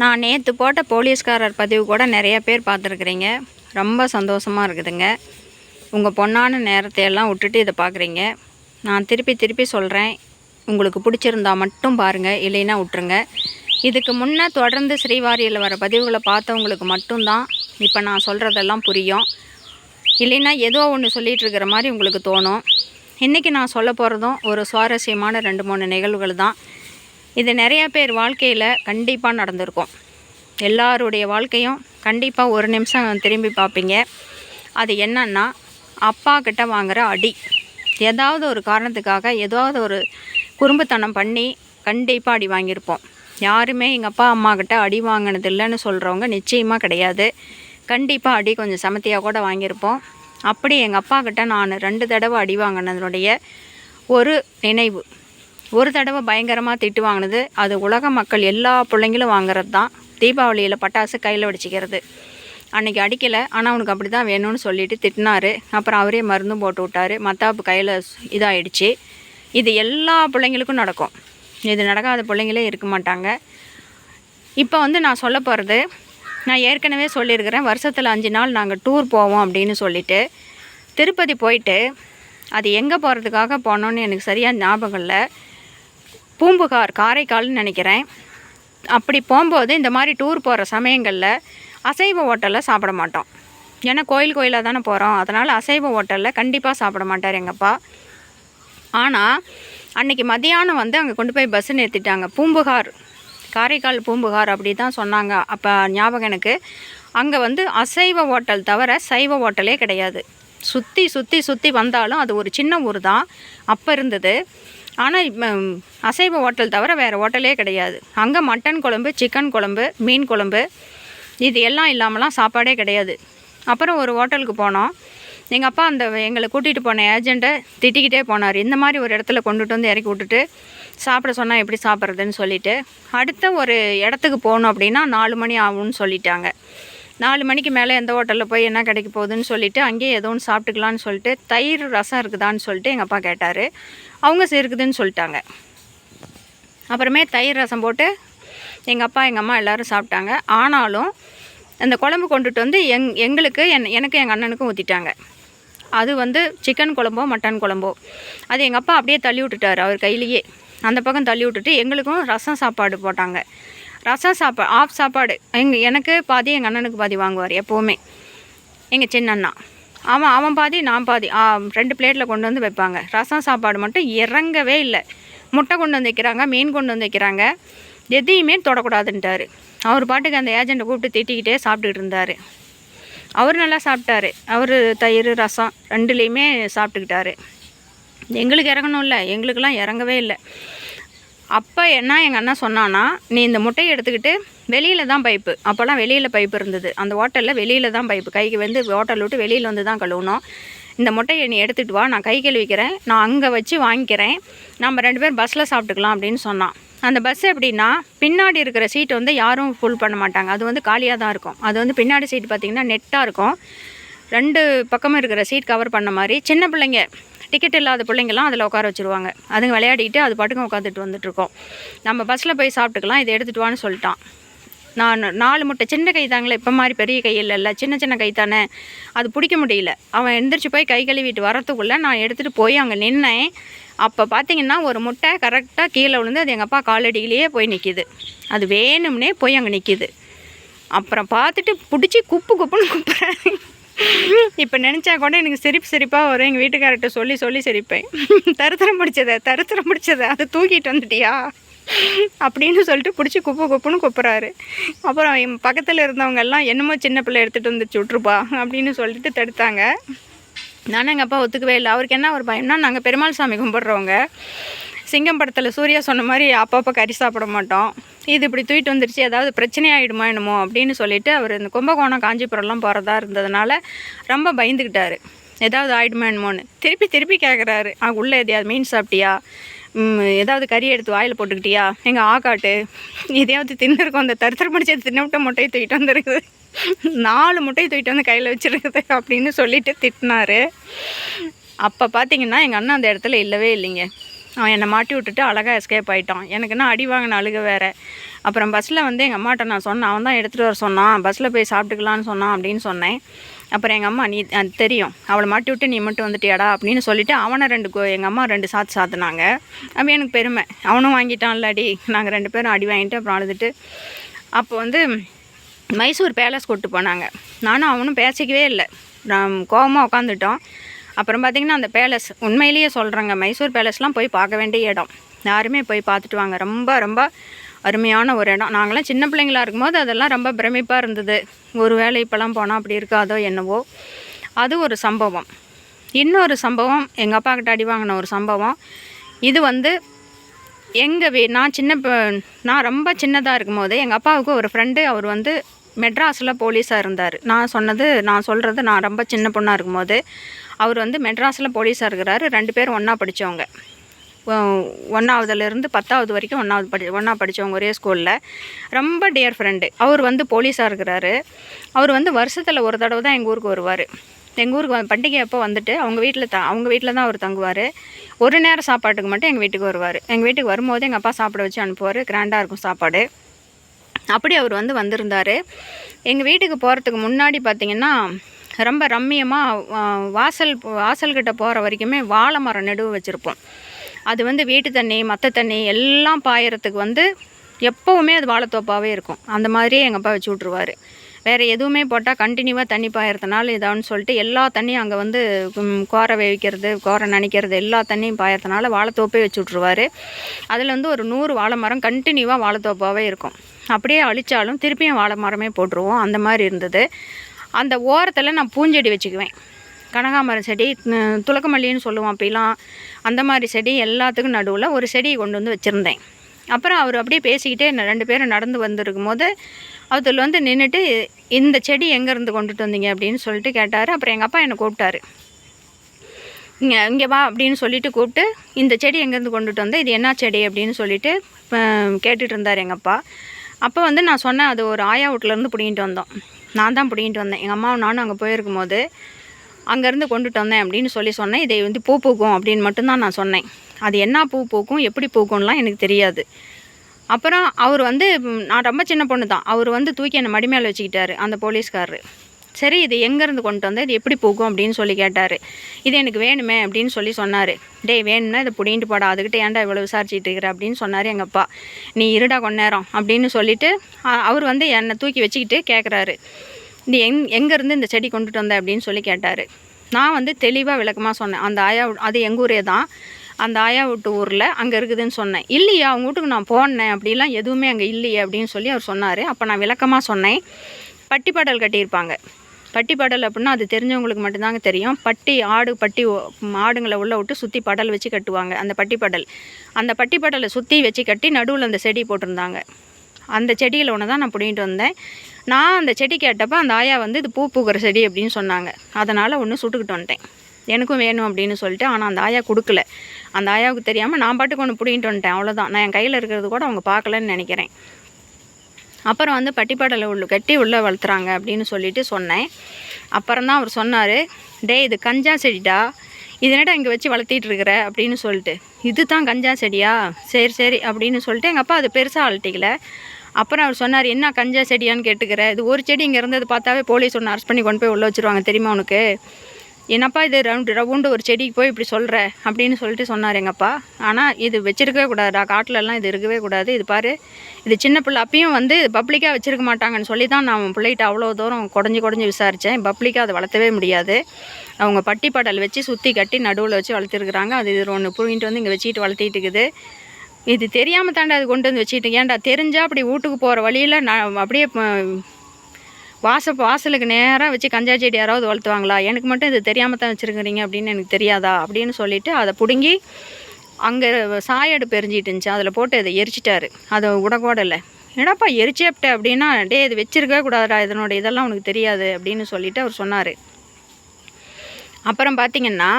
நான் நேற்று போட்ட போலீஸ்காரர் பதிவு கூட நிறைய பேர் பார்த்துருக்குறீங்க. ரொம்ப சந்தோஷமாக இருக்குதுங்க. உங்கள் பொண்ணான நேரத்தை எல்லாம் விட்டுட்டு இதை பார்க்குறீங்க. நான் திருப்பி திருப்பி சொல்கிறேன் உங்களுக்கு பிடிச்சிருந்தா மட்டும் பாருங்கள் இல்லைன்னா விட்டுருங்க. இதுக்கு முன்னே தொடர்ந்து ஸ்ரீவாரியில் வர பதிவுகளை பார்த்தவங்களுக்கு மட்டும்தான் இப்போ நான் சொல்கிறதெல்லாம் புரியும். இல்லைன்னா ஏதோ ஒன்று சொல்லிகிட்டு இருக்கிற மாதிரி உங்களுக்கு தோணும். இன்றைக்கி நான் சொல்ல போகிறதும் ஒரு சுவாரஸ்யமான ரெண்டு மூணு நிகழ்வுகள் தான். இது நிறையா பேர் வாழ்க்கையில் கண்டிப்பாக நடந்திருக்கும். எல்லாருடைய வாழ்க்கையும் கண்டிப்பாக ஒரு நிமிஷம் திரும்பி பார்ப்பீங்க. அது என்னன்னா அப்பா கிட்ட வாங்குகிற அடி. ஏதாவது ஒரு காரணத்துக்காக ஏதாவது ஒரு குறும்புத்தனம் பண்ணி கண்டிப்பாக அடி வாங்கியிருப்போம். யாருமே எங்கள் அப்பா அம்மா கிட்ட அடி வாங்கினது இல்லைன்னு சொல்கிறவங்க நிச்சயமாக கிடையாது. கண்டிப்பாக அடி கொஞ்சம் சமத்தியாக கூட வாங்கியிருப்போம். அப்படி எங்கள் அப்பா கிட்ட நான் ரெண்டு தடவை அடி வாங்கினதுனுடைய ஒரு நினைவு. ஒரு தடவை பயங்கரமாக திட்டு வாங்கினது அது உலக மக்கள் எல்லா பிள்ளைங்களும் வாங்குறது தான். தீபாவளியில் பட்டாசு கையில் வடிச்சிக்கிறது. அன்றைக்கி அடிக்கலை ஆனால் அவனுக்கு அப்படி தான் வேணும்னு சொல்லிட்டு திட்டினாரு. அப்புறம் அவரே மருந்தும் போட்டு விட்டாரு. மத்தாப்பு கையில் இதாகிடுச்சு இது எல்லா பிள்ளைங்களுக்கும் நடக்கும். இது நடக்காத பிள்ளைங்களே இருக்க மாட்டாங்க. இப்போ வந்து நான் சொல்ல போகிறது நான் ஏற்கனவே சொல்லியிருக்கிறேன் வருஷத்தில் அஞ்சு நாள் நாங்கள் டூர் போவோம் அப்படின்னு சொல்லிட்டு. திருப்பதி போயிட்டு அது எங்கே போகிறதுக்காக போனோன்னு எனக்கு சரியாக ஞாபகம் இல்லை. பூம்புகார் காரைக்கால்னு நினைக்கிறேன். அப்படி போகும்போது இந்த மாதிரி டூர் போகிற சமயங்களில் அசைவ ஹோட்டலில் சாப்பிட மாட்டோம். ஏன்னா கோயில் கோயிலாக தானே போகிறோம் அதனால் அசைவ ஹோட்டலில் கண்டிப்பாக சாப்பிட மாட்டார் எங்கப்பா ஆனால் அன்றைக்கி மதியானம் வந்து அங்கே கொண்டு போய் பஸ் நிறுத்திட்டாங்க பூம்புகார் காரைக்கால் பூம்புகார் அப்படி தான் சொன்னாங்க அப்போ ஞாபகம் எனக்கு. அங்கே வந்து அசைவ ஹோட்டல் தவிர சைவ ஹோட்டலே கிடையாது. சுற்றி சுற்றி சுற்றி வந்தாலும் அது ஒரு சின்ன ஊர் தான். அப்போ இருந்தது. ஆனால் இப்போ அசைவ ஹோட்டல் தவிர வேறு ஹோட்டலே கிடையாது. அங்கே மட்டன் குழம்பு சிக்கன் குழம்பு மீன் குழம்பு இது எல்லாம் இல்லாமலாம் சாப்பாடே கிடையாது. அப்புறம் ஒரு ஹோட்டலுக்கு போனோம். எங்கள் அப்பா அந்த எங்களை கூட்டிகிட்டு போன ஏஜெண்ட்டை திட்டிக்கிட்டே போனார். இந்த மாதிரி ஒரு இடத்துல கொண்டுட்டு வந்து இறக்கி விட்டுட்டு சாப்பிட சொன்னால் எப்படி சாப்பிட்றதுன்னு சொல்லிட்டு. அடுத்த ஒரு இடத்துக்கு போகணும் அப்படின்னா நாலு மணி ஆகும்னு சொல்லிட்டாங்க. நாலு மணிக்கு மேலே எந்த ஹோட்டலில் போய் என்ன கிடைக்க போகுதுன்னு சொல்லிட்டு அங்கேயே ஏதோ ஒன்று சாப்பிட்டுக்கலான்னு சொல்லிட்டு தயிர் ரசம் இருக்குதான்னு சொல்லிட்டு எங்கள் அப்பா கேட்டார். அவங்க சரி இருக்குதுன்னு சொல்லிட்டாங்க. அப்புறமே தயிர் ரசம் போட்டு எங்கள் அப்பா எங்கள் அம்மா எல்லோரும் சாப்பிட்டாங்க. ஆனாலும் அந்த குழம்பு கொண்டுட்டு வந்து எங் எங்களுக்கு என் எனக்கு எங்கள் அண்ணனுக்கும் ஊற்றிட்டாங்க அது வந்து சிக்கன் குழம்போ மட்டன் குழம்போ. அது எங்கள் அப்பா அப்படியே தள்ளி விட்டுட்டார். அவர் கையிலேயே அந்த பக்கம் தள்ளி விட்டுட்டு எங்களுக்கும் ரசம் சாப்பாடு போட்டாங்க. ரசம் சாப்பாடு ஆஃப் சாப்பாடு. எங்கள் எனக்கு பாதி எங்கள் அண்ணனுக்கு பாதி வாங்குவார் எப்போவுமே. எங்கள் சின்ன அண்ணா அவன் அவன் பாதி நான் பாதி. ரெண்டு பிளேட்டில் கொண்டு வந்து வைப்பாங்க. ரசம் சாப்பாடு மட்டும் இறங்கவே இல்லை. முட்டை கொண்டு வந்து வைக்கிறாங்க மீன் கொண்டு வந்து வைக்கிறாங்க. எதையுமே தொடக்கூடாதுன்ட்டார். அவர் பாட்டுக்கு அந்த ஏஜெண்ட்டை கூப்பிட்டு திட்டிக்கிட்டே சாப்பிட்டுக்கிட்டு இருந்தார். அவர் நல்லா சாப்பிட்டாரு. அவர் தயிர் ரசம் ரெண்டுலேயுமே சாப்பிட்டுக்கிட்டாரு. எங்களுக்கு இறங்கணும்ல. எங்களுக்கெல்லாம் இறங்கவே இல்லை. அப்போ என்ன எங்கள் அண்ணன் சொன்னான்னா நீ இந்த முட்டையை எடுத்துக்கிட்டு வெளியில் தான் பைப்பு. அப்போல்லாம் வெளியில் பைப்பு இருந்தது. அந்த ஹோட்டலில் வெளியில் தான் பைப்பு. கைக்கு வந்து ஹோட்டல் விட்டு வெளியில் வந்து தான் கழுவணும் இந்த முட்டையை நீ எடுத்துகிட்டு வா நான் கை கழுவிக்கிறேன். நான் அங்கே வச்சு வாங்கிக்கிறேன். நம்ம ரெண்டு பேரும் பஸ்ஸில் சாப்பிட்டுக்கலாம் அப்படின்னு சொன்னான். அந்த பஸ் எப்படின்னா பின்னாடி இருக்கிற சீட் வந்து யாரும் ஃபுல் பண்ண மாட்டாங்க. அது வந்து காலியாக தான் இருக்கும். அது வந்து பின்னாடி சீட் பார்த்திங்கன்னா நெட்டாக இருக்கும். ரெண்டு பக்கமும் இருக்கிற சீட் கவர் பண்ண மாதிரி சின்ன பிள்ளைங்க டிக்கெட் இல்லாத பிள்ளைங்கலாம் அதில் உட்கார வச்சுருவாங்க. அதுங்க விளையாடிட்டு அது பாட்டுக்கும் உட்காந்துட்டு வந்துட்டுருக்கோம். நம்ம பஸ்ஸில் போய் சாப்பிட்டுக்கலாம் இதை எடுத்துகிட்டு வான்னு சொல்லிட்டான். நான் நாலு முட்டை சின்ன கை தாங்களே இப்போ மாதிரி பெரிய கை இல்லைல்ல சின்ன சின்ன கை தானே. அது பிடிக்க முடியல. அவன் எந்திரிச்சு போய் கை கழுவிட்டு வரத்துக்குள்ளே நான் எடுத்துகிட்டு போய் அங்கே நின்னேன். அப்போ பார்த்தீங்கன்னா ஒரு முட்டை கரெக்டாக கீழே விழுந்து அது எங்கள் அப்பா காலடியிலேயே போய் நிற்கிது அது வேணும்னே போய் அங்கே நிற்கிது அப்புறம் பார்த்துட்டு பிடிச்சி குப்பு குப்புன்னு குப்புறேன் இப்போ நினச்சா கூட எனக்கு சிரிப்பு சிரிப்பாக வரும். எங்கள் வீட்டுக்கார்ட்ட சொல்லி சொல்லி சிரிப்பேன். தருத்திரம் முடிச்சதை தருத்திரம் முடிச்சதை அதை தூக்கிட்டு வந்துட்டியா? அப்படின்னு சொல்லிட்டு பிடிச்சி குப்பு குப்புன்னு குப்புறாரு அப்புறம் என் பக்கத்தில் இருந்தவங்க எல்லாம் என்னமோ சின்ன பிள்ளை எடுத்துகிட்டு வந்துச்சு விட்ருப்பா அப்படின்னு சொல்லிட்டு தடுத்தாங்க. நானும் எங்கள் அப்பா ஒத்துக்கவே இல்லை. அவருக்கு என்ன ஒரு பயம்னா நாங்கள் பெருமாள் சாமி கும்பிட்றவங்க. சிங்கம் படத்தில் சூர்யா சொன்ன மாதிரி அப்பப்போ கறி சாப்பிட மாட்டோம். இது இப்படி தூக்கிட்டு வந்துருச்சு ஏதாவது பிரச்சனை ஆகிடுமா என்னமோ அப்படின்னு சொல்லிட்டு அவர் இந்த கும்பகோணம் காஞ்சிபுரம்லாம் போகிறதா இருந்ததுனால ரொம்ப பயந்துக்கிட்டார் ஏதாவது ஆகிடுமா என்னமோன்னு. திருப்பி திருப்பி கேட்குறாரு ஆ உள்ளே எதையாவது மீன் சாப்பிட்டியா? ஏதாவது கறி எடுத்து வாயில் போட்டுக்கிட்டியா? எங்கள் ஆக்காட்டு எதையாவது தின்னுருக்கோம் அந்த தருத்தர முடிச்சது தின்னுவிட்ட முட்டையை தூக்கிட்டு வந்துருக்குது. நாலு முட்டையை தூக்கிட்டு வந்து கையில் வச்சுருக்குது அப்படின்னு சொல்லிட்டு திட்டினார். அப்போ பார்த்தீங்கன்னா எங்கள் அண்ணன் அந்த இடத்துல இல்லவே இல்லைங்க. அவன் என்னை மாட்டி விட்டுட்டு அழகாக எஸ்கேப் ஆகிட்டான் எனக்குன்னா அடி வாங்கின அழுக வேறு? அப்புறம் பஸ்ஸில் வந்து எங்கள் அம்மாட்ட நான் சொன்னேன். அவன் தான் எடுத்துகிட்டு வர சொன்னான். பஸ்ஸில் போய் சாப்பிட்டுக்கலான்னு சொன்னான் அப்படின்னு சொன்னேன். அப்புறம் எங்கள் அம்மா நீ அது தெரியும். அவளை மாட்டி விட்டு நீ மட்டும் வந்துட்டியாடா? அப்படின்னு சொல்லிவிட்டு அவனை ரெண்டு எங்கள் அம்மா ரெண்டு சாத்து சாத்துனாங்க. அப்போ எனக்கு பெருமை. அவனும் வாங்கிட்டான்ல அடி நாங்கள் ரெண்டு பேரும் அடி வாங்கிட்டு அப்புறம் அழுதுட்டு. அப்போ வந்து மைசூர் பேலஸ் கூப்பிட்டு போனாங்க. நானும் அவனும் பேசிக்கவே இல்லை. நான் கோபமாக உட்காந்துட்டோம் அப்புறம் பார்த்திங்கன்னா அந்த பேலஸ் உண்மையிலேயே சொல்கிறேங்க மைசூர் பேலஸ்லாம் போய் பார்க்க வேண்டிய இடம். யாருமே போய் பார்த்துட்டு வாங்க. ரொம்ப ரொம்ப அருமையான ஒரு இடம். நாங்களாம் சின்ன பிள்ளைங்களா இருக்கும்போது அதெல்லாம் ரொம்ப பிரமிப்பாக இருந்தது. ஒரு வேளை இப்போலாம் போனால் அப்படி இருக்காதோ என்னவோ. அது ஒரு சம்பவம். இன்னொரு சம்பவம் எங்கள் அப்பா கிட்ட அடி வாங்கின ஒரு சம்பவம். இது வந்து எங்கள் வீ நான் சின்ன ப- நான் ரொம்ப சின்னதாக இருக்கும்போது எங்கள் அப்பாவுக்கு ஒரு ஃப்ரெண்டு அவர் வந்து மெட்ராஸில் போலீஸாக இருந்தார். நான் சொன்னது நான் சொல்கிறது நான் ரொம்ப சின்ன பொண்ணாக இருக்கும்போது அவர் வந்து மெட்ராஸில் போலீஸாக இருக்கிறாரு. ரெண்டு பேரும் ஒன்றா படித்தவங்க ஒன்றாவதுலேருந்து பத்தாவது வரைக்கும் ஒன்றாவது படி ஒன்றா படித்தவங்க ஒரே ஸ்கூலில். ரொம்ப டியர் ஃப்ரெண்டு அவர் வந்து போலீஸாக இருக்கிறாரு. அவர் வந்து வருஷத்தில் ஒரு தடவை தான் எங்கள் ஊருக்கு வருவார். எங்கள் ஊருக்கு பண்டிகை அப்போ வந்துட்டு அவங்க வீட்டில் த அவங்க வீட்டில் தான் அவர் தங்குவார். ஒரு நேரம் சாப்பாட்டுக்கு மட்டும் எங்கள் வீட்டுக்கு வருவார். எங்கள் வீட்டுக்கு வரும்போது எங்கள் அப்பா சாப்பிட வச்சு அனுப்புவார். கிராண்டாக இருக்கும் சாப்பாடு. அப்படி அவர் வந்து வந்திருந்தார். எங்கள் வீட்டுக்கு போகிறதுக்கு முன்னாடி பார்த்தீங்கன்னா ரொம்ப ரம்மியமாக வாசல் வாசல்கிட்ட போகிற வரைக்குமே வாழை மரம் நெடுவு வச்சுருப்போம். அது வந்து வீட்டு தண்ணி மற்ற தண்ணி எல்லாம் பாயறதுக்கு வந்து எப்போவுமே அது வாழைத்தோப்பாகவே இருக்கும். அந்த மாதிரியே எங்கள் அப்பா வச்சு விட்ருவாரு வேறு எதுவுமே போட்டால் கண்டினியூவாக தண்ணி பாயறதுனால இதான்னு சொல்லிட்டு எல்லா தண்ணியும் அங்கே வந்து கோர கோரை வேவிக்கிறது கோரை நனைக்கிறது எல்லா தண்ணியும் பாயறதுனால வாழைத்தோப்பே வச்சு விட்ருவாரு அதில் வந்து ஒரு நூறு வாழை மரம் கண்டினியூவாக வாழைத்தோப்பாகவே இருக்கும். அப்படியே அழிச்சாலும் திருப்பியும் வாழை மரமே போட்டுருவோம். அந்த மாதிரி இருந்தது. அந்த ஓரத்தில் நான் பூஞ்செடி வச்சுக்குவேன். கனகாமரம் செடி துளக்கமல்லின்னு சொல்லுவோம் அப்பெல்லாம் அந்த மாதிரி செடி எல்லாத்துக்கும் நடுவில் ஒரு செடியை கொண்டு வந்து வச்சுருந்தேன். அப்புறம் அவர் அப்படியே பேசிக்கிட்டே ரெண்டு பேரும் நடந்து வந்திருக்கும் போது அதில் வந்து நின்றுட்டு இந்த செடி எங்கேருந்து கொண்டுட்டு வந்தீங்க? அப்படின்னு சொல்லிட்டு கேட்டார். அப்புறம் எங்கள் அப்பா என்னை கூப்பிட்டாரு. இங்கே இங்கே வா அப்படின்னு சொல்லிட்டு கூப்பிட்டு இந்த செடி எங்கேருந்து கொண்டுட்டு வந்தேன் இது என்ன செடி? அப்படின்னு சொல்லிட்டு கேட்டுகிட்டு கேட்டுட்டு இருந்தார் எங்கள் அப்பா. அப்போ வந்து நான் சொன்னேன் அது ஒரு ஆயா வீட்டிலேருந்து பிடிங்கிட்டு வந்தோம். நான் தான் பிடிங்கிட்டு வந்தேன். எங்கள் அம்மாவும் நானும் அங்கே போயிருக்கும் போது அங்கேருந்து கொண்டுட்டு வந்தேன் அப்படின்னு சொல்லி சொன்னேன். இதை வந்து பூ பூக்கும் அப்படின்னு மட்டும்தான் நான் சொன்னேன். அது என்ன பூ பூக்கும் எப்படி பூக்கும்லாம் எனக்கு தெரியாது. அப்புறம் அவர் வந்து நான் ரொம்ப சின்ன பொண்ணு தான். அவர் வந்து தூக்கி என்னை மடி மேலே வச்சுக்கிட்டாரு அந்த போலீஸ்காரரு. சரி இது எங்கேருந்து கொண்டு வந்தால் இது எப்படி பூக்கும் அப்படின்னு சொல்லி கேட்டார். இது எனக்கு வேணுமே அப்படின்னு சொல்லி சொன்னார். டேய் வேணும்னா இதை பிடிங்கிட்டு போடா அதுக்கிட்ட ஏன்டா இவ்வளோ விசாரிச்சுட்டு இருக்கிற அப்படின்னு சொன்னார் எங்கள் அப்பா. நீ இருடா கொஞ்ச நேரம் அப்படின்னு சொல்லிட்டு அவர் வந்து என்னை தூக்கி வச்சுக்கிட்டு கேட்குறாரு நீ எங் எங்கேருந்து இந்த செடி கொண்டுட்டு வந்த அப்படின்னு சொல்லி கேட்டார். நான் வந்து தெளிவாக விளக்கமாக சொன்னேன். அந்த ஆயா அது எங்கள் ஊரே தான். அந்த ஆயா வீட்டு ஊரில் அங்கே இருக்குதுன்னு சொன்னேன். இல்லையா அவங்க வீட்டுக்கு நான் போனேன். அப்படிலாம் எதுவுமே அங்கே இல்லையே அப்படின்னு சொல்லி அவர் சொன்னார். அப்போ நான் விளக்கமாக சொன்னேன். பட்டிப்பாடல் கட்டியிருப்பாங்க. பட்டிப்பாடல் அப்படின்னா அது தெரிஞ்சவங்களுக்கு மட்டும்தாங்க தெரியும். பட்டி ஆடு பட்டி ஓ- ஆடுங்களை உள்ளே விட்டு சுற்றி படல் வச்சு கட்டுவாங்க. அந்த பட்டிப்படல் அந்த பட்டிப்படலை சுற்றி வச்சு கட்டி நடுவில் அந்த செடி போட்டிருந்தாங்க. அந்த செடியில் ஒன்று தான் நான் பிடிங்கிட்டு வந்தேன். நான் அந்த செடி கேட்டப்போ அந்த ஆயா வந்து இது பூ பூக்கிற செடி அப்படின்னு சொன்னாங்க. அதனால் ஒன்று சுட்டுக்கிட்டு வந்துட்டேன். எனக்கும் வேணும் அப்படின்னு சொல்லிட்டு ஆனால் அந்த ஆயா கொடுக்கல. அந்த ஆயாவுக்கு தெரியாமல் நான் பாட்டுக்கு ஒன்று பிடிங்கிட்டு வந்துட்டேன். அவ்வளோதான் நான் என் கையில் இருக்கிறது கூட அவங்க பார்க்கலன்னு நினைக்கிறேன். அப்புறம் வந்து பட்டிப்பாடலை உள்ள கட்டி உள்ளே வளர்த்துறாங்க அப்படின்னு சொல்லிட்டு சொன்னேன். அப்புறம் தான் அவர் சொன்னார் டேய் இது கஞ்சா செடிடா. இது என்னடா இங்கே வச்சு வளர்த்திட்டு இருக்கிற? அப்படின்னு சொல்லிட்டு. இது தான் கஞ்சா செடியா? சரி சரி அப்படின்னு சொல்லிட்டு எங்கள் அப்பா அது பெருசாக வளர்த்திக்கல அப்புறம் அவர் சொன்னார் என்ன கஞ்சா செடியான்னு கேட்டுக்கிற? இது ஒரு செடி இங்கே இருந்தது பார்த்தாவே போலீஸ் ஒன்று அரெஸ்ட் பண்ணி கொண்டு போய் உள்ளே வச்சுருவாங்க தெரியுமா உனக்கு? என்னப்பா இது ரவுண்டு ரவுண்டு ஒரு செடிக்கு போய் இப்படி சொல்கிற அப்படின்னு சொல்லிட்டு சொன்னார் எங்கப்பா ஆனால் இது வச்சிருக்கவே கூடாதுடா. காட்டிலலாம் இது இருக்கவே கூடாது. இது பாரு இது சின்ன பிள்ளை. அப்பயும் வந்து பப்ளிக்காக வச்சுருக்க மாட்டாங்கன்னு சொல்லி தான் நான் பிள்ளைகிட்ட அவ்வளோ தூரம் குடஞ்சி குடஞ்சி விசாரித்தேன் பப்ளிக்காக அதை வளர்த்தவே முடியாது. அவங்க பட்டி வச்சு சுற்றி கட்டி நடுவில் வச்சு வளர்த்துருக்குறாங்க. அது இது ஒன்று புழுங்கிட்டு வந்து இங்கே வச்சுக்கிட்டு வளர்த்திட்டு இருக்குது. இது தெரியாமல் தாண்டா அது கொண்டு வந்து வச்சுக்கிட்டு ஏன்டா தெரிஞ்சால் அப்படி வீட்டுக்கு போகிற வழியில் நான் அப்படியே வாச வாசலுக்கு நேராக வச்சு கஞ்சா செடி யாராவது வளர்த்துவாங்களா? எனக்கு மட்டும் இது தெரியாமல் தான் வச்சுருக்கிறீங்க அப்படின்னு எனக்கு தெரியாதா? அப்படின்னு சொல்லிவிட்டு அதை பிடுங்கி அங்கே சாயடு பெரிஞ்சிட்டு இருந்துச்சு. அதில் போட்டு அதை எரிச்சிட்டாரு. அதை விடக்கூட இல்லை என்னடாப்பா எரிச்சேப்ட்ட அப்படின்னா டே இது வச்சிருக்கவே கூடாதுடா. இதனோட இதெல்லாம் உனக்கு தெரியாது அப்படின்னு சொல்லிட்டு அவர் சொன்னார். அப்புறம் பார்த்தீங்கன்னா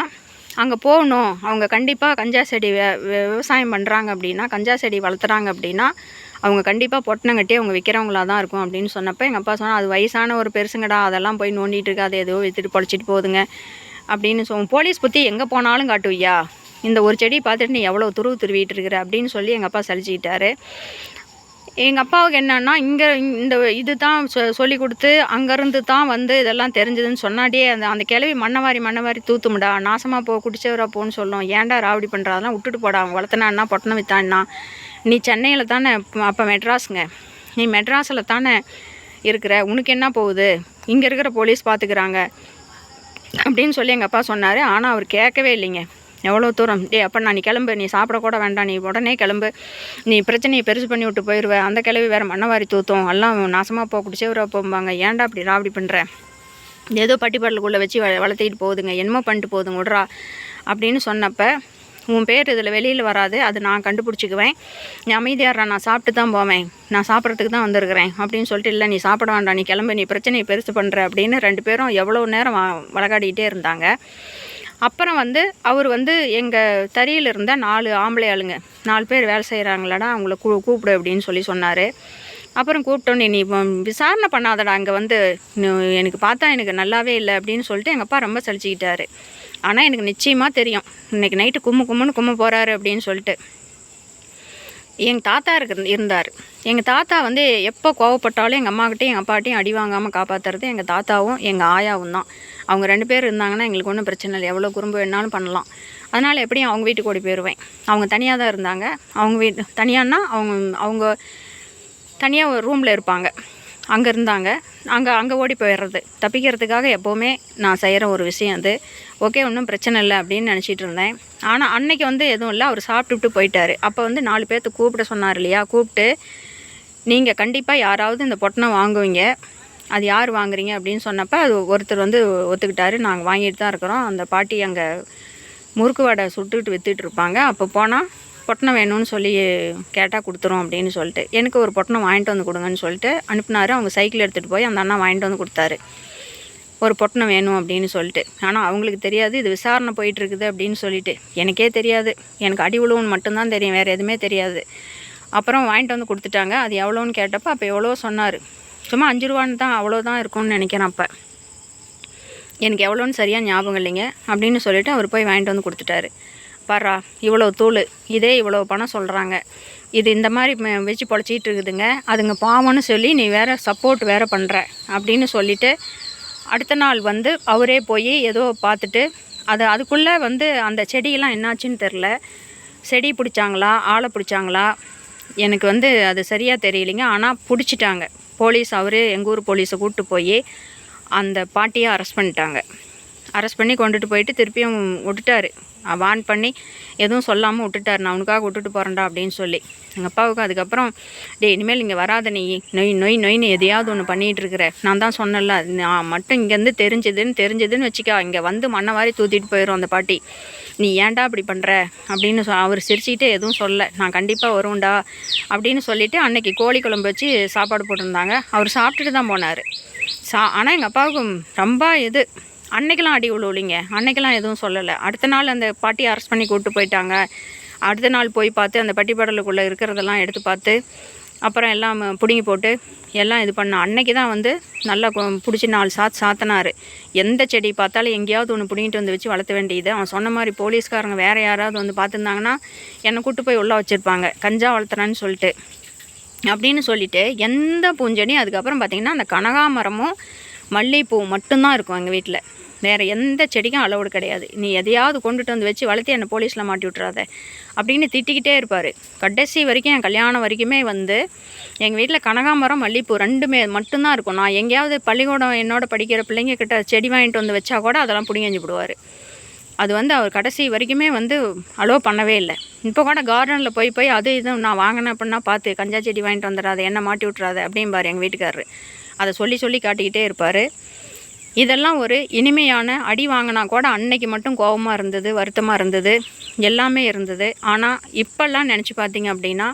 அங்கே போகணும். அவங்க கண்டிப்பாக கஞ்சா செடி விவசாயம் பண்ணுறாங்க அப்படின்னா கஞ்சா செடி வளர்த்துறாங்க அப்படின்னா அவங்க கண்டிப்பாக பொட்டணம் கட்டி அவங்க விற்கிறவங்களா தான் இருக்கும் அப்படின்னு சொன்னப்போ எங்கள் அப்பா சொன்னால் அது வயசான ஒரு பெருசுங்கடா அதெல்லாம் போய் நோண்டிட்டு இருக்காது ஏதோ வித்துட்டு பொழைச்சிட்டு போகுதுங்க. அப்படின்னு சொ போலீஸ் புத்தி எங்கே போனாலும் காட்டுவியா? இந்த ஒரு செடி பார்த்துட்டு நீ எவ்வளோ துருவு துருவிட்டு இருக்கிற? அப்படின்னு சொல்லி எங்கள் அப்பா சலிச்சுக்கிட்டாரு. எங்கள் அப்பாவுக்கு என்னன்னா இங்கே இந்த இது தான் சொ சொல்லி கொடுத்து அங்கேருந்து தான் வந்து இதெல்லாம் தெரிஞ்சதுன்னு சொன்னாடியே அந்த அந்த கிளவி மண்ணவாரி மண்ணவாரி தூத்துமுடா நாசமாக போ குடிச்சவரா போன்னு சொல்லும். ஏன்டா ராவடி பண்ணுறாதெல்லாம் விட்டுட்டு போடா அவன் வளர்த்தனான்னா பொட்டணம் வித்தான்னா. நீ சென்னையில் தானே அப்போ மெட்ராஸுங்க. நீ மெட்ராஸில் தானே இருக்கிற உனக்கு என்ன போகுது? இங்கே இருக்கிற போலீஸ் பார்த்துக்கிறாங்க அப்படின்னு சொல்லி எங்கள் அப்பா சொன்னார். ஆனால் அவர் கேட்கவே இல்லைங்க. எவ்வளோ தூரம்? டே அப்போ நான் நீ கிளம்பு. நீ சாப்பிடக்கூட வேண்டாம். நீ உடனே கிளம்பு. நீ பிரச்சனையை பெருசு பண்ணி விட்டு போயிடுவேன் அந்த கிளவி வேறு மண்ணவாரி தூத்தும். எல்லாம் நாசமாக போ குடிச்சவரா போம்பாங்க. ஏன்டா அப்படி ராவடி பண்ணுற ஏதோ பட்டிப்பாடலுக்குள்ளே வச்சு வ வளர்த்திட்டு போகுதுங்க. என்னமோ பண்ணிட்டு போகுதுங்க. விட்றா. அப்படின்னு சொன்னப்போ உன் பேர் இதில் வெளியில் வராது அது நான் கண்டுபிடிச்சிக்குவேன். நீ அமைதியாடுறா நான் சாப்பிட்டு தான் போவேன். நான் சாப்பிட்றதுக்கு தான் வந்திருக்கிறேன் அப்படின்னு சொல்லிட்டு இல்லை நீ சாப்பிட வேண்டாம் நீ கிளம்பு நீ பிரச்சனையை பெருசு பண்ணுற அப்படின்னு ரெண்டு பேரும் எவ்வளோ நேரம் வழகாடிக்கிட்டே இருந்தாங்க. அப்புறம் வந்து அவர் வந்து எங்கள் தறியில் இருந்த நாலு ஆம்பளை ஆளுங்க நாலு பேர் வேலை செய்கிறாங்களாடா அவங்கள கூ கூப்பிடு அப்படின்னு சொல்லி சொன்னார். அப்புறம் கூப்பிட்டோன்னே நீ இப்போ விசாரணை பண்ணாதடா அங்கே வந்து எனக்கு பார்த்தா எனக்கு நல்லாவே இல்லை அப்படின்னு சொல்லிட்டு எங்கள் அப்பா ரொம்ப சளிச்சிக்கிட்டாரு ஆனால் எனக்கு நிச்சயமாக தெரியும். இன்னைக்கு நைட்டு கும்மு கும்முன்னு கும்ம போகிறாரு அப்படின்னு சொல்லிட்டு. எங்கள் தாத்தா இருக்கு இருந்தார். எங்கள் தாத்தா வந்து எப்போ கோவப்பட்டாலும் எங்கள் அம்மாக்கிட்டையும் எங்கள் அப்பாட்டையும் அடி வாங்காமல் காப்பாற்றுறது எங்கள் தாத்தாவும் எங்கள் ஆயாவும் தான். அவங்க ரெண்டு பேர் இருந்தாங்கன்னா எங்களுக்கு ஒன்றும் பிரச்சனை இல்லை. எவ்வளோ குறும்பு வேணாலும் பண்ணலாம். அதனால் எப்படியும் அவங்க வீட்டுக்கு ஓடி போயிடுவேன் அவங்க தனியாக தான் இருந்தாங்க. அவங்க வீட்டு தனியான்னா அவங்க அவங்க தனியாக ஒரு ரூமில் இருப்பாங்க. அங்கே இருந்தாங்க. அங்கே அங்கே ஓடி போயிடுறது. தப்பிக்கிறதுக்காக எப்போவுமே நான் செய்கிற ஒரு விஷயம் அது. ஓகே ஒன்றும் பிரச்சனை இல்லை அப்படின்னு நினச்சிட்டு இருந்தேன். ஆனால் அன்னைக்கு வந்து எதுவும் இல்லை. அவர் சாப்பிட்டுட்டு போயிட்டார். அப்போ வந்து நாலு பேர்த்து கூப்பிட சொன்னார் இல்லையா? கூப்பிட்டு நீங்கள் கண்டிப்பாக யாராவது இந்த பொட்டணம் வாங்குவீங்க. அது யார் வாங்குறீங்க? அப்படின்னு சொன்னப்போ அது ஒருத்தர் வந்து ஒத்துக்கிட்டாரு. நாங்கள் வாங்கிட்டு தான் இருக்கிறோம். அந்த பாட்டி அங்கே முறுக்கு வடை சுட்டுட்டு வித்துட்டு இருப்பாங்க. அப்போ போனால் பொட்டணம் வேணும்னு சொல்லி கேட்டால் கொடுத்துரும் அப்படின்னு சொல்லிட்டு. எனக்கு ஒரு பொட்டணம் வாங்கிட்டு வந்து கொடுங்கன்னு சொல்லிட்டு அனுப்புனாரு. அவங்க சைக்கிள் எடுத்துகிட்டு போய் அந்த அண்ணா வாங்கிட்டு வந்து கொடுத்தாரு. ஒரு பொட்டணம் வேணும் அப்படின்னு சொல்லிட்டு. ஆனால் அவங்களுக்கு தெரியாது இது விசாரணை போயிட்டுருக்குது அப்படின்னு சொல்லிட்டு. எனக்கே தெரியாது. எனக்கு அடி உழுவுன்னு மட்டும்தான் தெரியும். வேறு எதுவுமே தெரியாது. அப்புறம் வாங்கிட்டு வந்து கொடுத்துட்டாங்க. அது எவ்வளோன்னு கேட்டப்போ அப்போ எவ்வளோ சொன்னார். சும்மா அஞ்சு ரூபான்னு தான் அவ்வளோதான் இருக்கும்னு நினைக்கிறேன் அப்போ. எனக்கு எவ்வளோன்னு சரியாக ஞாபகம் இல்லைங்க அப்படின்னு சொல்லிவிட்டு அவர் போய் வாங்கிட்டு வந்து கொடுத்துட்டாரு. பாரா இவ்வளோ தூள் இதே இவ்வளோ பணம் சொல்கிறாங்க இது இந்த மாதிரி ம- வச்சு பொழைச்சிக்கிட்டு இருக்குதுங்க. அதுங்க பாவம்னு சொல்லி நீ வேறு சப்போர்ட் வேற பண்ணுற அப்படின்னு சொல்லிவிட்டு அடுத்த நாள் வந்து அவரே போய் ஏதோ பார்த்துட்டு அது அதுக்குள்ளே வந்து அந்த செடியெல்லாம் என்னாச்சுன்னு தெரில செடி பிடிச்சாங்களா? ஆளை பிடிச்சாங்களா? எனக்கு வந்து அது சரியாக தெரியலைங்க. ஆனால் பிடிச்சிட்டாங்க. போலீஸ் அவர் எங்கள் ஊர் போலீஸை கூப்பிட்டு போய் அந்த பாட்டியை அரெஸ்ட் பண்ணிட்டாங்க. அரெஸ்ட் பண்ணி கொண்டுட்டு போயிட்டு திருப்பியும் விட்டுட்டாரு. வான் பண்ணி எதுவும் சொல்லாமல் விட்டுட்டார். நான் உனக்காக விட்டுட்டு போகிறேன்டா அப்படின்னு சொல்லி. எங்கள் அப்பாவுக்கு அதுக்கப்புறம் டேய் இனிமேல் இங்கே வராத நீ. நொய் நொய் நொய்னு எதையாவது ஒன்று பண்ணிகிட்டு இருக்கிற. நான் தான் சொன்னேன்ல நான் மட்டும் இங்கேருந்து தெரிஞ்சதுன்னு தெரிஞ்சதுன்னு வச்சுக்கா. இங்கே வந்து மண்ணை மாதிரி தூத்திட்டு போயிடும் அந்த பாட்டி. நீ ஏன்டா அப்படி பண்ணுற அப்படின்னு சொ அவர் சிரிச்சுக்கிட்டே எதுவும் சொல்ல. நான் கண்டிப்பாக வருவேன்டா. அப்படின்னு சொல்லிவிட்டு அன்னைக்கு கோழி குழம்பு வச்சு சாப்பாடு போட்டிருந்தாங்க. அவர் சாப்பிட்டுட்டு தான் போனார். சா ஆனால் எங்கள் அப்பாவுக்கு ரொம்ப இது. அன்னைக்கெல்லாம் அடி விழுவலிங்க. அன்னைக்கெல்லாம் எதுவும் சொல்லலை. அடுத்த நாள் அந்த பாட்டியை அரெஸ்ட் பண்ணி கூப்பிட்டு போயிட்டாங்க. அடுத்த நாள் போய் பார்த்து அந்த பட்டிப்பாடலுக்குள்ளே இருக்கிறதெல்லாம் எடுத்து பார்த்து அப்புறம் எல்லாம் பிடுங்கி போட்டு எல்லாம் இது பண்ண அன்னைக்கு தான் வந்து நல்லா பிடிச்சி நாலு சாத் சாத்தினார். எந்த செடி பார்த்தாலும் எங்கேயாவது ஒன்று பிடிங்கிட்டு வந்து வச்சு வளர்த்த வேண்டியது. அவன் சொன்ன மாதிரி போலீஸ்காரங்க வேறு யாராவது வந்து பார்த்துருந்தாங்கன்னா என்னை கூட்டு போய் உள்ளே வச்சுருப்பாங்க. கஞ்சா வளர்த்துறான்னு சொல்லிட்டு. அப்படின்னு சொல்லிட்டு எந்த பூஞ்செடியும் அதுக்கப்புறம் பார்த்திங்கன்னா அந்த கனகாமரமும் மல்லிகைப்பூ மட்டும்தான் இருக்கும் எங்கள் வீட்டில் வேறு எந்த செடிக்கும் அளவுடு கிடையாது. நீ எதையாவது கொண்டுட்டு வந்து வச்சு வளர்த்து என்னை போலீஸில் மாட்டி விட்றாத அப்படின்னு திட்டிக்கிட்டே இருப்பார். கடைசி வரைக்கும் என் கல்யாணம் வரைக்குமே வந்து எங்கள் வீட்டில் கனகாமரம் மல்லிகைப்பூ ரெண்டுமே மட்டும்தான் இருக்கும். நான் எங்கேயாவது பள்ளிக்கூடம் என்னோட படிக்கிற பிள்ளைங்க கிட்ட செடி வாங்கிட்டு வந்து வச்சா கூட அதெல்லாம் பிடிங்கஞ்சு விடுவார். அது வந்து அவர் கடைசி வரைக்குமே வந்து அலோவ் பண்ணவே இல்லை. இப்போ கூட கார்டனில் போய் போய் அது இதுவும் நான் வாங்கினேன் அப்படின்னா பார்த்து கஞ்சா செடி வாங்கிட்டு வந்துடாத என்ன மாட்டி விட்றாத அப்படிம்பார் எங்கள் வீட்டுக்காரரு. அதை சொல்லி சொல்லி காட்டிக்கிட்டே இருப்பார். இதெல்லாம் ஒரு இனிமையான அடி வாங்கினா கூட அன்னைக்கு மட்டும் கோபமாக இருந்தது வருத்தமாக இருந்தது எல்லாமே இருந்தது. ஆனால் இப்போல்லாம் நினச்சி பார்த்தீங்க அப்படின்னா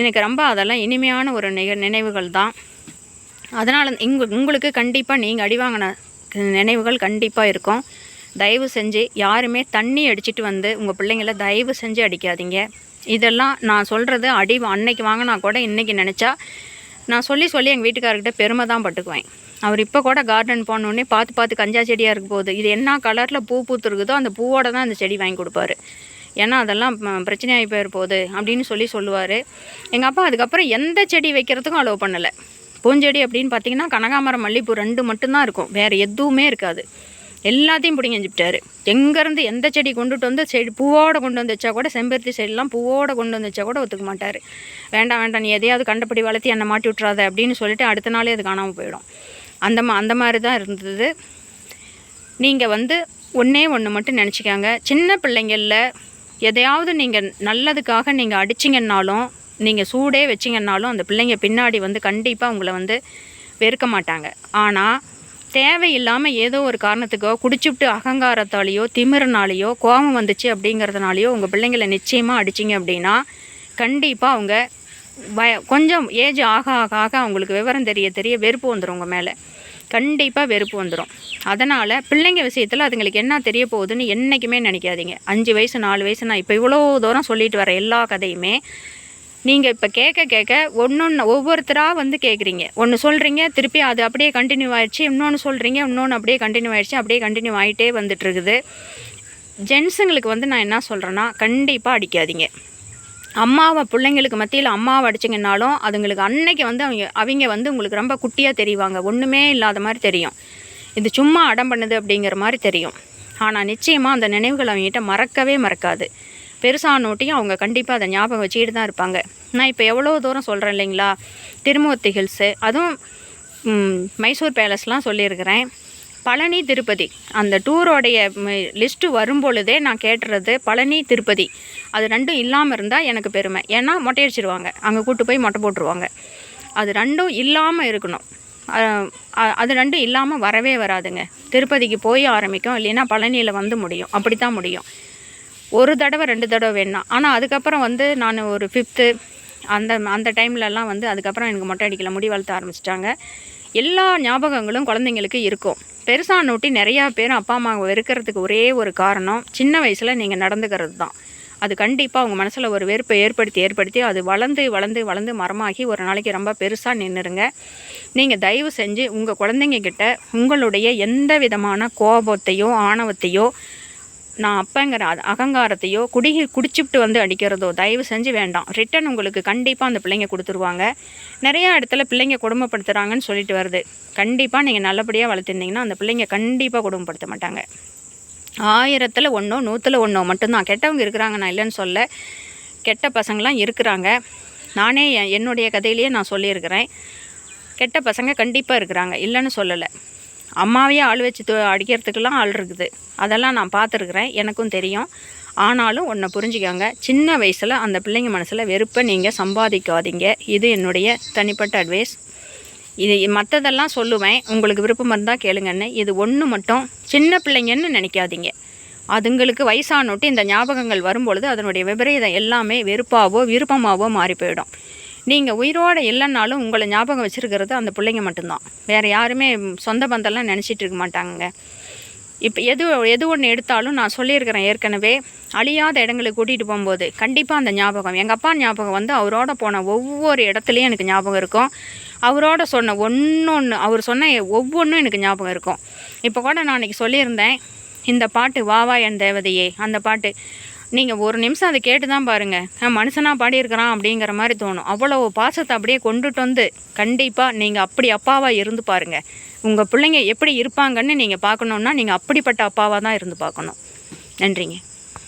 எனக்கு ரொம்ப அதெல்லாம் இனிமையான ஒரு நிக நினைவுகள் தான். அதனால் இங்கு உங்களுக்கு கண்டிப்பாக நீங்கள் அடி வாங்கின நினைவுகள் கண்டிப்பாக இருக்கும். தயவு செஞ்சு யாருமே தண்ணி அடிச்சிட்டு வந்து உங்கள் பிள்ளைங்கள தயவு செஞ்சு அடிக்காதீங்க. இதெல்லாம் நான் சொல்கிறது அடி அன்னைக்கு வாங்கினா கூட இன்றைக்கி நினச்சா நான் சொல்லி சொல்லி எங்கள் வீட்டுக்காரர்கிட்ட பெருமை தான் பட்டுக்குவேன். அவர் இப்போ கூட கார்டன் போனோடனே பார்த்து பார்த்து கஞ்சா செடியாக இருக்க போகுது. இது என்ன கலரில் பூ பூத்துருக்குதோ அந்த பூவோட தான் அந்த செடி வாங்கி கொடுப்பாரு. ஏன்னா அதெல்லாம் பிரச்சனையாகி போயிட போகுது அப்படின்னு சொல்லி சொல்லுவார். எங்கள் அப்பா அதுக்கப்புறம் எந்த செடி வைக்கிறதுக்கும் அலோவ் பண்ணலை. பூஞ்செடி அப்படின்னு பார்த்தீங்கன்னா கனகாமரம் மல்லிகைப்பூ ரெண்டு மட்டும்தான் இருக்கும். வேறு எதுவுமே இருக்காது. எல்லாத்தையும் பிடிங்கி அஞ்சுப்பிட்டாரு எங்கேருந்து எந்த செடி கொண்டுட்டு வந்து செடி பூவோடு கொண்டு வந்து வச்சா கூட செம்பருத்தி செடிலாம் பூவோடு கொண்டு வந்து வச்சா கூட ஒத்துக்க மாட்டார். வேண்டாம் வேண்டாம் நீ எதையாவது கண்டபடி வளர்த்தி என்னை மாட்டி விட்றாத அப்படின்னு சொல்லிட்டு அடுத்த நாளே அது காணாமல் போயிடும். அந்த மா அந்த மாதிரி தான் இருந்தது. நீங்கள் வந்து ஒன்றே ஒன்று மட்டும் நினச்சிக்காங்க. சின்ன பிள்ளைங்களில் எதையாவது நீங்கள் நல்லதுக்காக நீங்கள் அடிச்சிங்கன்னாலும் நீங்கள் சூடே வச்சிங்கன்னாலும் அந்த பிள்ளைங்க பின்னாடி வந்து கண்டிப்பாக உங்களை வந்து வெறுக்க மாட்டாங்க. ஆனால் தேவையில்லாமல் ஏதோ ஒரு காரணத்துக்கோ குடிச்சுட்டு அகங்காரத்தாலேயோ திமிறனாலேயோ கோபம் வந்துச்சு அப்படிங்கிறதுனாலையோ உங்கள் பிள்ளைங்களை நிச்சயமாக அடிச்சிங்க அப்படின்னா கண்டிப்பாக அவங்க பய கொஞ்சம் ஏஜ் ஆக ஆக ஆக அவங்களுக்கு விவரம் தெரிய தெரிய வெறுப்பு வந்துடும் உங்கள் மேலே. கண்டிப்பாக வெறுப்பு வந்துடும் அதனால் பிள்ளைங்க விஷயத்தில் அதுங்களுக்கு என்ன தெரிய போகுதுன்னு என்றைக்குமே நினைக்காதீங்க. அஞ்சு வயசு நாலு வயசு நான் இப்போ இவ்வளோ தூரம் சொல்லிட்டு வர எல்லா கதையுமே நீங்கள் இப்போ கேட்க கேட்க ஒன்று ஒவ்வொருத்தராக வந்து கேட்குறீங்க ஒன்று சொல்கிறீங்க திருப்பி அது அப்படியே கண்டினியூ ஆயிடுச்சு இன்னொன்று சொல்கிறீங்க இன்னொன்று அப்படியே கண்டினியூ ஆயிடுச்சு அப்படியே கண்டினியூ ஆகிட்டே வந்துட்டு இருக்குது ஜென்ஸுங்களுக்கு வந்து நான் என்ன சொல்கிறேன்னா கண்டிப்பாக அடிக்காதீங்க. அம்மாவை பிள்ளைங்களுக்கு மத்தியில் அம்மாவை அடிச்சிங்கனாலும் அதுங்களுக்கு அன்னைக்கு வந்து அவங்க அவங்க வந்து உங்களுக்கு ரொம்ப குட்டியாக தெரிவாங்க. ஒன்றுமே இல்லாத மாதிரி தெரியும். இது சும்மா அடம் பண்ணுது அப்படிங்கிற மாதிரி தெரியும். ஆனால் நிச்சயமாக அந்த நினைவுகள் அவங்ககிட்ட மறக்கவே மறக்காது. பெருசானோட்டியும் அவங்க கண்டிப்பாக அதை ஞாபகம் வச்சுக்கிட்டு தான் இருப்பாங்க. நான் இப்போ எவ்வளோ தூரம் சொல்கிறேன் இல்லைங்களா? திருமூர்த்தி ஹில்ஸு அதுவும் மைசூர் பேலஸ்லாம் சொல்லியிருக்கிறேன். பழனி திருப்பதி அந்த டூரோடைய லிஸ்ட்டு வரும்பொழுதே நான் கேட்டுறது பழனி திருப்பதி. அது ரெண்டும் இல்லாமல் இருந்தால் எனக்கு பெருமை. ஏன்னா மொட்டை அடிச்சிருவாங்க அங்கே கூட்டு போய் மொட்டை போட்டுருவாங்க. அது ரெண்டும் இல்லாமல் இருக்கணும். அது ரெண்டும் இல்லாமல் வரவே வராதுங்க. திருப்பதிக்கு போய் ஆரம்பிக்கும். இல்லைன்னா பழனியில் வந்து முடியும். அப்படி தான் முடியும். ஒரு தடவை ரெண்டு தடவை வேணா ஆனால் அதுக்கப்புறம் வந்து நான் ஒரு ஃபிஃப்த்து அந்த அந்த டைம்லலாம் வந்து அதுக்கப்புறம் எனக்கு மொட்டை அடிக்கல முடி வளர்த்த ஆரம்பிச்சிட்டாங்க. எல்லா ஞாபகங்களும் குழந்தைங்களுக்கு இருக்கும். பெருசாக நோட்டி நிறையா பேர் அப்பா அம்மாவை வெறுக்கிறதுக்கு ஒரே ஒரு காரணம் சின்ன வயசில் நீங்கள் நடந்துக்கிறது தான். அது கண்டிப்பாக அவங்க மனசில் ஒரு வெறுப்பை ஏற்படுத்தி ஏற்படுத்தி அது வளர்ந்து வளர்ந்து வளர்ந்து மரமாகி ஒரு நாளைக்கு ரொம்ப பெருசாக நின்றுருங்க. நீங்கள் தயவு செஞ்சு உங்கள் குழந்தைங்க கிட்ட உங்களுடைய எந்த விதமான கோபத்தையோ ஆணவத்தையோ நான் அப்பங்கிற அ- அகங்காரத்தையோ குடி குடிச்சுட்டு வந்து அடிக்கிறதோ தயவு செஞ்சு வேண்டாம். ரிட்டன் உங்களுக்கு கண்டிப்பாக அந்த பிள்ளைங்க கொடுத்துருவாங்க. நிறையா இடத்துல பிள்ளைங்க கொடுமைப்படுத்துகிறாங்கன்னு சொல்லிட்டு வருது. கண்டிப்பாக நீங்கள் நல்லபடியாக வளர்த்துருந்தீங்கன்னா அந்த பிள்ளைங்க கண்டிப்பாக கொடுமைப்படுத்த மாட்டாங்க. ஆயிரத்தில் ஒன்றோ நூற்றில் ஒன்றோ மட்டும்தான். கெட்டவங்க இருக்கிறாங்க நான் இல்லைன்னு சொல்ல. கெட்ட பசங்களாம் இருக்கிறாங்க. நானே என்- என்னுடைய கதையிலேயே நான் சொல்லியிருக்கிறேன். கெட்ட பசங்க கண்டிப்பாக இருக்கிறாங்க. இல்லைன்னு சொல்லலை. அம்மாவையே ஆள் வச்சு அடிக்கிறதுக்கெல்லாம் ஆள் இருக்குது. அதெல்லாம் நான் பார்த்துருக்குறேன். எனக்கும் தெரியும். ஆனாலும் ஒன்றை புரிஞ்சுக்கோங்க. சின்ன வயசில் அந்த பிள்ளைங்க மனசில் வெறுப்பை நீங்கள் சம்பாதிக்காதீங்க. இது என்னுடைய தனிப்பட்ட அட்வைஸ் இது மற்றதெல்லாம் சொல்லுவேன். உங்களுக்கு விருப்பம் இருந்தால் கேளுங்கன்னு. இது ஒன்று மட்டும் சின்ன பிள்ளைங்கன்னு நினைக்காதீங்க. அதுங்களுக்கு வயசானோட்டு இந்த ஞாபகங்கள் வரும்பொழுது அதனுடைய விபரீதம் எல்லாமே வெறுப்பாவோ விருப்பமாவோ மாறி போயிடும். நீங்கள் உயிரோடு இல்லைன்னாலும் உங்களை ஞாபகம் வச்சுருக்கிறது அந்த பிள்ளைங்க மட்டும்தான். வேறு யாருமே சொந்த பந்தம்லாம் நினச்சிட்டு இருக்க மாட்டாங்க இப்போ எது எது ஒன்று எடுத்தாலும் நான் சொல்லியிருக்கிறேன் ஏற்கனவே அழியாத இடங்களுக்கு கூட்டிகிட்டு போகும்போது கண்டிப்பாக அந்த ஞாபகம் எங்கள் அப்பா ஞாபகம் வந்து அவரோட போன ஒவ்வொரு இடத்துலையும் எனக்கு ஞாபகம் இருக்கும். அவரோட சொன்ன ஒன்று அவர் சொன்ன ஒவ்வொன்றும் எனக்கு ஞாபகம் இருக்கும். இப்போ கூட நான் அன்றைக்கி சொல்லியிருந்தேன் இந்த பாட்டு வா வா என் தேவதையே. அந்த பாட்டு நீங்கள் ஒரு நிமிஷம் அதை கேட்டு தான் பாருங்கள் மனுஷனாக பாடியிருக்கிறான் அப்படிங்கிற மாதிரி தோணும். அவ்வளோ பாசத்தை அப்படியே கொண்டுட்டு வந்து கண்டிப்பாக நீங்கள் அப்படி அப்பாவாக இருந்து பாருங்கள் உங்கள் பிள்ளைங்க எப்படி இருப்பாங்கன்னு நீங்கள் பார்க்கணுன்னா நீங்கள் அப்படிப்பட்ட அப்பாவாக தான் இருந்து பார்க்கணும். நன்றிங்க.